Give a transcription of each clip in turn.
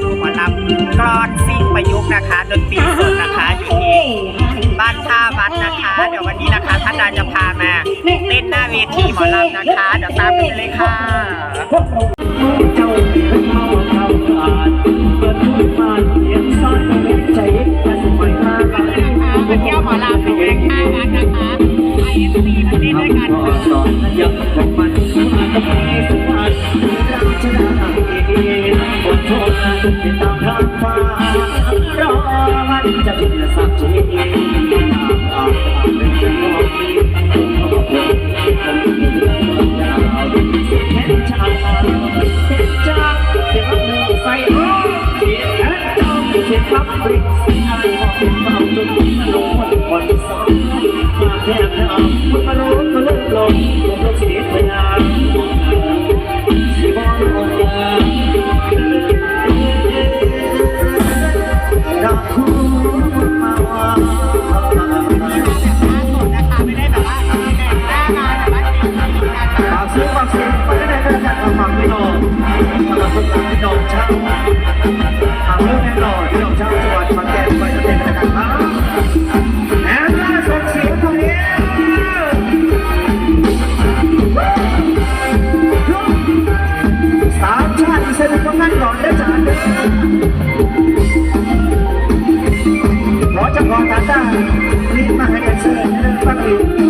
ดหมอลำกรอนซิ่งประยุกต์นะคะดนตรีสดนะคะอยู่ที่บ้านท่าวัดนะคะ เดี๋ยววันนี้นะคะท่านอาจารย์จะพามาเต้นหน้าเวทีหมอลำนะคะ เดี๋ยวตามไปเลยค่ะเจ้าเป็นเมาเท่าขาดเปิดทุกบ้านเสียงซ่อนใจกันไม่มากันมาเที่ยวหมอลำถึงแรงค่ากันนะคะ IFC มาเต้นด้วยกัน ทางฟ้ารอมันจะเป็นสักทีอาเป็นเจ้าของดีเห็นชาเห็นจาเห็นมือใส่อ้อเห็นจ้องเห็นรับปริศนาเป็นเบาจนลงวันวันสองมาแทบน้ำมัน ทางเรื่องแน่นอนพี่น้องชาจังหวัดขอนแก่นไปจะเป็นกันครับแอนนาส่งเสียงตรงนี้สามชาติเซนตรงนั้นก่อนได้จ้าขอจะขอตาตารีบมาให้กันเสื้อตั้งอยู่มาทาง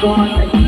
going.